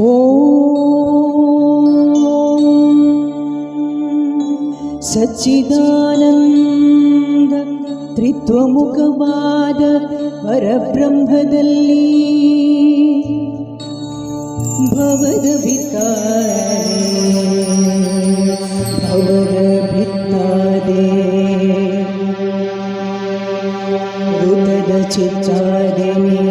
ॐ ಸಚ್ಚಿದಾನಂದ ತ್ರಿತ್ವಮುಖವಾದ ಪರಬ್ರಹ್ಮದಲ್ಲಿ ಭವದ ವಿತಾರೆ ಭವದ ಭಿತ್ತಾದೆ ಋತದ ಚಿಚ್ಚಾದೆನಿ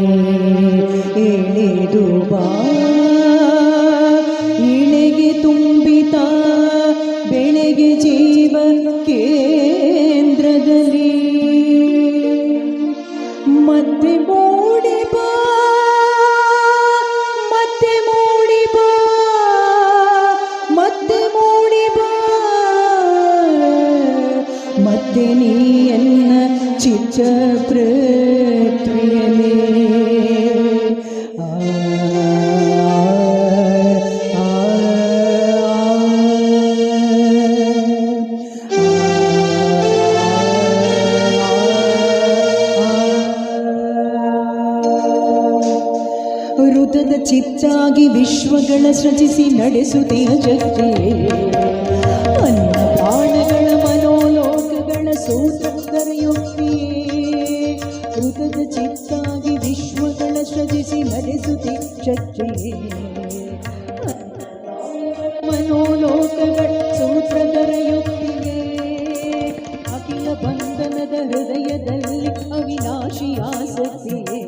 ಮತ್ತೆ ನೀಯನ್ನ ಚಿತ್ತ ಪೃಥ್ವಿಯಲೇ ಋತದ ಚಿತ್ತಾಗಿ ವಿಶ್ವಗಳ ಸೃಜಿಸಿ ನಡೆಸುತ್ತೆಯ ಜಗತ್ತೇ ಸೃಜಿಸಿ ನಡೆಸುತ್ತೆ ಶಕ್ತಿಯೇ ಮನೋಲೋಕಗಳ ಸೂತ್ರ ಕರೆಯುತ್ತೀಯೇ ಅಖಿಲ ಬಂಧನದ ಹೃದಯದಲ್ಲಿ ಅವಿನಾಶಿ ಆಸಕ್ತಿಯೇ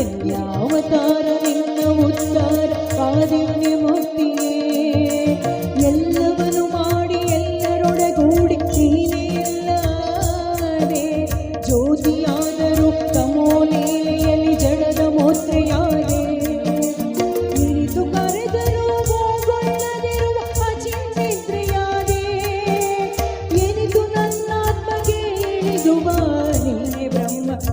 ಎಲ್ಲಾವತಾರ ನಿನ್ನ ಉತ್ತಾರ ಎಲ್ಲವನ್ನು ಮಾಡಿ ಇಲ್ಲದೆ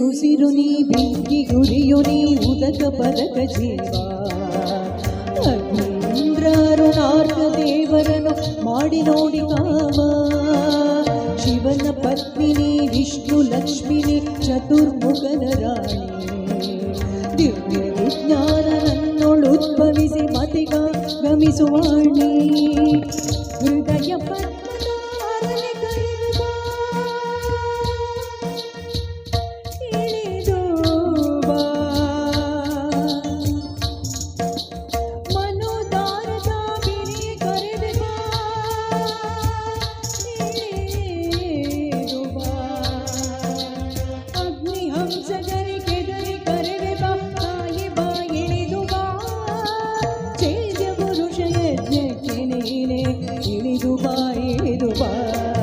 ಉಸಿರು ನೀ ಬೆಂಕಿ ಗುರಿಯು ನೀ ಉದಕ ಪದಕ ಜೀವ ಅಗ್ನಿಂದ್ರಾರುಣಾರ್ಥ ದೇವರನು ಮಾಡಿ ನೋಡಿ ಕಾಮ ಶಿವನ ಪತ್ನಿನಿ ವಿಷ್ಣು ಲಕ್ಷ್ಮಿನಿ ಚತುರ್ಮುಖನ ರಾಣಿ ದಿವ್ಯ ವಿಜ್ಞಾನ ನನ್ನೊಳು ಉದ್ಭವಿಸಿ ಮತಿಗ ಗಮಿಸುವಾಣಿ ಹೃದಯ ಪತ್ನಿ ಬಾಯಿಲಿದು ಬಾಯಿಲಿದು ಬಾಯಿ